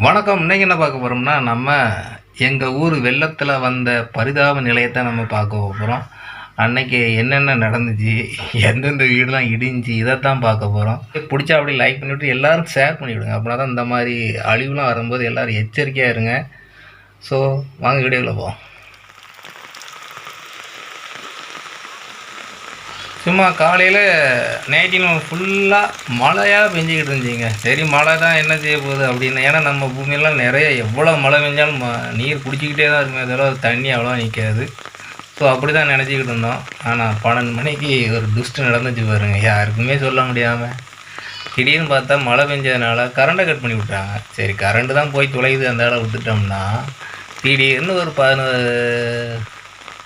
வணக்கம். இன்றைக்கி என்ன பார்க்க போகிறோம்னா நம்ம எங்கள் ஊர் வெள்ளத்தில் வந்த பரிதாப நிலையத்தை நம்ம பார்க்க போகிறோம் அன்னைக்கு என்னென்ன நடந்துச்சு எந்தெந்த வீடுலாம் இடிஞ்சு இதைத்தான் பார்க்க போகிறோம் பிடிச்சா அப்படி லைக் பண்ணிவிட்டு எல்லோரும் ஷேர் பண்ணிவிடுங்க அப்படின்னா தான் இந்த மாதிரி அழிவுலாம் வரும்போது எல்லோரும் எச்சரிக்கையாக இருங்க. ஸோ வாங்க வீடியோவில் போவோம். சும்மா காலையில் நைட்டின் ஃபுல்லாக மழையாக பெஞ்சிக்கிட்டு இருந்துச்சிங்க. சரி மழை தான் என்ன செய்ய போகுது அப்படின்னு. ஏன்னா நம்ம பூமியெல்லாம் நிறைய எவ்வளோ மழை பெஞ்சாலும் ம- நீர் குடிச்சிக்கிட்டே தான் இருக்குமே தவிர தண்ணி அவ்வளோ நிற்காது ஸோ அப்படி தான் நினச்சிக்கிட்டு இருந்தோம். ஆனால் பன்னெண்டு மணிக்கு ஒரு துஷ்டு நடந்துச்சு பாருங்க. யாருக்குமே சொல்ல முடியாமல் திடீர்னு பார்த்தா மழை பெஞ்சதுனால கரண்ட்டை கட் பண்ணி விட்டாங்க சரி கரண்ட்டு தான் போய் தொலையுது அந்த இடம் விட்டுட்டோம்னா திடீர்னு ஒரு பதினோரு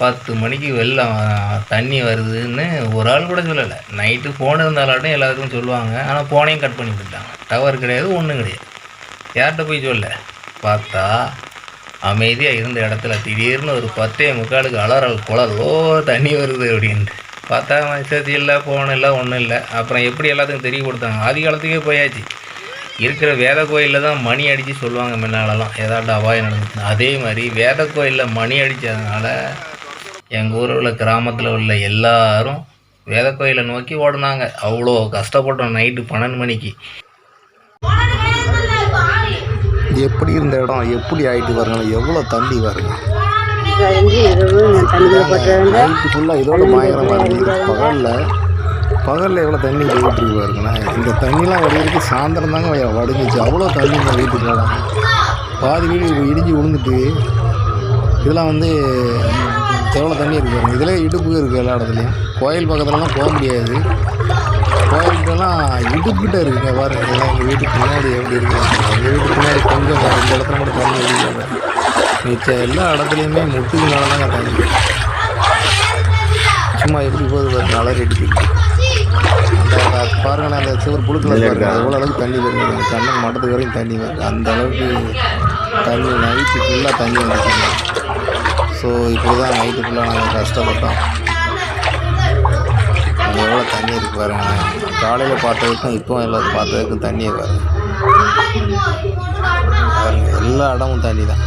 பத்து மணிக்கு வெள்ளம் தண்ணி வருதுன்னு ஒரு ஆள் கூட சொல்லலை. நைட்டு ஃபோன் இருந்தாலாட்டும் எல்லாருக்கும் சொல்லுவாங்க. ஆனால் ஃபோனையும் கட் பண்ணி விட்டாங்க டவர் கிடையாது ஒன்றும் கிடையாது. யார்கிட்ட போய் சொல்ல? பார்த்தா அமைதியாக இருந்த இடத்துல திடீர்னு ஒரு பத்தே முக்காலுக்கு அலறல் குளல் தண்ணி வருது அப்படின்ட்டு. பார்த்தா மெசேஜ் இல்லை ஃபோன் இல்லை ஒன்றும் இல்லை. அப்புறம் எப்படி எல்லாத்துக்கும் தெரிய கொடுத்தாங்க? ஆதி காலத்துக்கே போயாச்சு. இருக்கிற வேத கோயிலில் தான் மணி அடித்து சொல்லுவாங்க முன்னாலெல்லாம். ஏதாட்டு அபாயம் நடந்துச்சு அதே மாதிரி வேத கோயிலில் மணி அடித்ததுனால எங்கள் ஊரில் உள்ள கிராமத்தில் உள்ள எல்லாரும் வேத கோயிலை நோக்கி ஓடினாங்க. அவ்வளோ கஷ்டப்பட்டோம் நைட்டு பன்னெண்டு மணிக்கு. எப்படி இருந்த இடம்? எப்படி ஆயிட்டு பாருங்க எவ்வளோ தண்ணி பாருங்க. நைட்டு ஃபுல்லாக இதோட பயங்கரமாக இருந்தது. பகலில் பகலில் எவ்வளோ தண்ணி போயிட்டுருக்கு பாருங்கண்ணா இந்த தண்ணிலாம் வடிகிறதுக்கு சாயந்தரம் தாங்க வ- வடிஞ்சிச்சு. அவ்வளோ தண்ணி இந்த வீட்டுக்கு பாதி வீடு இடிஞ்சு விழுந்துட்டு இதெல்லாம் வந்து எவ்வளோ தண்ணி இருக்கு பாருங்க. இதில் இடுப்பு இருக்குது எல்லா இடத்துலையும். கோயில் பக்கத்துலலாம் போக முடியாது. கோயில்கிட்டலாம் இடுப்புக்கிட்ட இருக்குங்க பாருங்க. இதெல்லாம் எங்கள் வீட்டுக்கு முன்னாடி எப்படி இருக்கு எங்கள் வீட்டுக்கு முன்னாடி கொஞ்சம் இந்த இடத்துல மட்டும் தண்ணி இடிக்காது மிச்ச எல்லா இடத்துலையுமே முட்டுக்கு மேலே தாங்க தண்ணி சும்மா எப்படி போகுது பாருங்க. அலறி அடிக்குது அந்த அந்த சிவர் புழுக்கில் பாருங்க. எவ்வளோ அளவுக்கு தண்ணி வருது. கண்ணன் மட்டத்துக்கு வரையும் தண்ணி வருது. அந்த அளவுக்கு தண்ணி நைட்டு ஃபுல்லாக தண்ணி வந்துச்சுங்க ஸோ இப்படி தான் நைட்டு ஃபுல்லாக நாங்கள் கஷ்டப்பட்டோம். அங்கே எவ்வளோ தண்ணி இருக்கு பாருங்க. காலையில் பார்த்ததுக்கும் இப்போ எல்லாத்தையும் பார்த்ததுக்கும் தண்ணியை பாருங்கள் பாருங்கள் எல்லா இடமும் தண்ணி தான்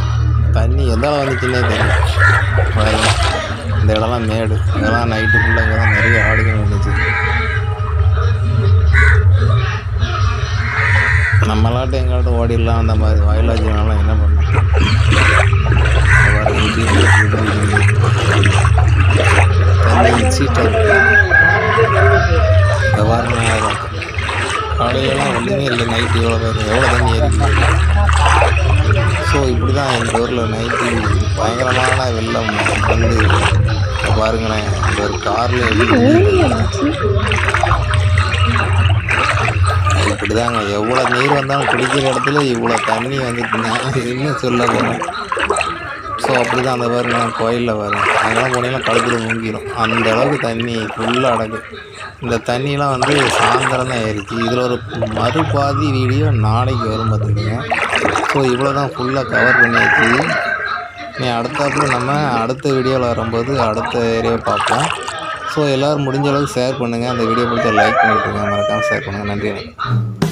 தண்ணி எந்த வந்துச்சுன்னே தெரியல. பாருங்கள் இந்த இடம்லாம் மேடு. இதெல்லாம் நைட்டு ஃபுல்லாக இங்கே தான் நிறைய ஆடுகள் வந்துச்சு. நம்மளாட்டும் எங்களாட்டும் ஓடிடலாம் அந்த மாதிரி வயலாஜினாலாம் என்ன பண்ணோம் சீட்டம் காலையிலலாம் ஒன்றுமே இல்லை நைட்டு எவ்வளோ பேர் எவ்வளோ தண்ணி ஏறிக்குது ஸோ இப்படி தான் எங்கள் ஊரில் நைட்டு பயங்கரமான வெள்ளம் வந்து பாருங்களேன். இந்த ஒரு காரில் அப்படி தாங்க எவ்வளோ நீர் வந்தாலும் குடிக்கிற இடத்துல இவ்வளோ தண்ணி வந்துட்டுனா என்ன சொல்ல போகிறேன் ஸோ அப்படி தான் அந்த பாருங்க கோயிலில் வரும் அதெல்லாம் போனீங்கன்னா கழுத்தில் முங்கிடும் அந்த அளவுக்கு தண்ணி ஃபுல்லாக அடக்கு இந்த தண்ணியெலாம் வந்து சாயந்தரம் தான் ஏறிச்சு. இதில் ஒரு மறுபாதி வீடியோ நாளைக்கு வரும் பார்த்துக்கோங்க ஸோ இவ்வளோ தான் ஃபுல்லாக கவர் பண்ணியாச்சு. நீ அடுத்தாப்புல நம்ம அடுத்த வீடியோவில் வரும்போது அடுத்த ஏரியாவை பார்ப்போம். ஸோ எல்லோரும் முடிஞ்ச அளவுக்கு ஷேர் பண்ணுங்கள் அந்த வீடியோ பிடிச்ச லைக் பண்ணிவிட்டுருங்க மறக்காமல் ஷேர் பண்ணுங்கள் நன்றி